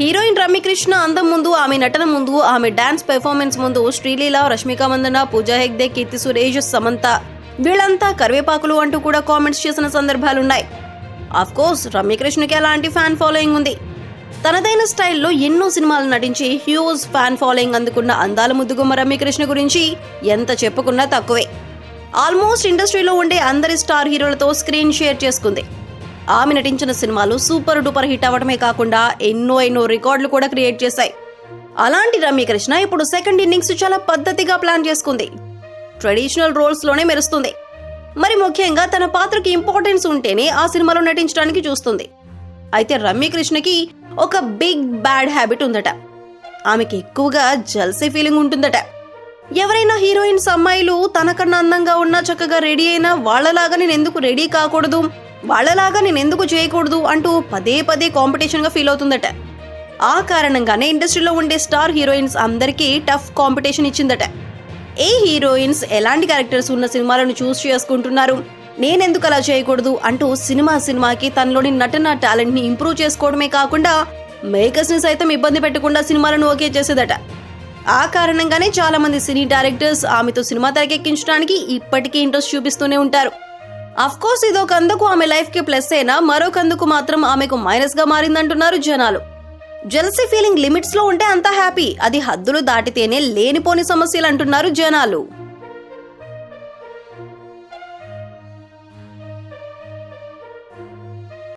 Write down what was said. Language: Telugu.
హీరోయిన్ రమ్యకృష్ణ అందం ముందు ఆమె నటన ముందు ఆమె డాన్స్ పెర్ఫార్మెన్స్ ముందు శ్రీలీల రష్మిక మందన పూజా హెగ్దే కీర్తి సురేష్ సమంత. వీళ్ళంతా కరివేపాకులు అంటూ కూడా కామెంట్స్ చేసిన సందర్భాలున్నాయి. ఆఫ్ కోర్స్ రమ్యకృష్ణకి అలాంటి ఫ్యాన్ ఫాలోయింగ్ ఉంది. తనదైన స్టైల్లో ఎన్నో సినిమాలు నటించి హ్యూజ్ ఫ్యాన్ ఫాలోయింగ్ అందుకున్న అందాల ముద్దుగుమ్మ రమ్యకృష్ణ గురించి ఎంత చెప్పుకున్నా తక్కువే. ఆల్మోస్ట్ ఇండస్ట్రీలో ఉండే అందరి స్టార్ హీరోలతో స్క్రీన్ షేర్ చేసుకుంది. ఆమె నటించిన సినిమాలు సూపర్ డూపర్ హిట్ అవ్వడమే కాకుండా ఎన్నో ఎన్నో రికార్డులు కూడా క్రియేట్ చేశాయి. అలాంటి రమ్యకృష్ణ ఇప్పుడు సెకండ్ ఇన్నింగ్స్ చాలా పద్ధతిగా ప్లాన్ చేసుకుంది. ట్రెడిషనల్ రోల్స్లోనే మెరుస్తుంది. మరి ముఖ్యంగా తన పాత్రకి ఇంపార్టెన్స్ ఉంటేనే ఆ సినిమాలో నటించడానికి చూస్తుంది. అయితే రమ్యకృష్ణకి ఒక బిగ్ బ్యాడ్ హ్యాబిట్ ఉందట. ఆమెకి ఎక్కువగా జల్సీ ఫీలింగ్ ఉంటుందట. ఎవరైనా హీరోయిన్స్ అమ్మాయిలు తనకన్నా అందంగా ఉన్నా చక్కగా రెడీ అయినా వాళ్ళలాగా నేను ఎందుకు రెడీ కాకూడదు? వాళ్ళలాగా నేను ఎందుకు చేయకూడదు అంటూ పదే పదే కాంపిటీషన్గా ఫీల్ అవుతుందట. ఆ కారణంగానే ఇండస్ట్రీలో ఉండే స్టార్ హీరోయిన్స్ అందరికీ టఫ్ కాంపిటీషన్ ఇచ్చిందట. ఏ హీరోయిన్స్ ఎలాంటి క్యారెక్టర్స్ ఉన్న సినిమాలను చూస్ చేసుకుంటున్నారు? నేనెందుకు అలా చేయకూడదు? అంటూ సినిమా సినిమాకి తనలోని నటన టాలెంట్ని ఇంప్రూవ్ చేసుకోవడమే కాకుండా మేకర్స్ని సైతం ఇబ్బంది పెట్టకుండా సినిమాలను ఓకే చేసేదట. ఆ కారణంగానే చాలామంది సినీ డైరెక్టర్స్ ఆమెతో సినిమా తెరకెక్కించడానికి ఇప్పటికీ ఇంట్రెస్ట్ చూపిస్తూనే ఉంటారు. అఫ్ కోర్స్ ఇదొక కందుకు ఆమె లైఫ్కి ప్లస్ అయినా మరొకందుకు మాత్రం ఆమెకు మైనస్గా మారిందంటున్నారు జనాలు. జెల్సీ ఫీలింగ్ లిమిట్స్లో ఉంటే అంతా హ్యాపీ అది హద్దులు దాటితేనే లేనిపోని సమస్యలు అంటున్నారు జనాలు.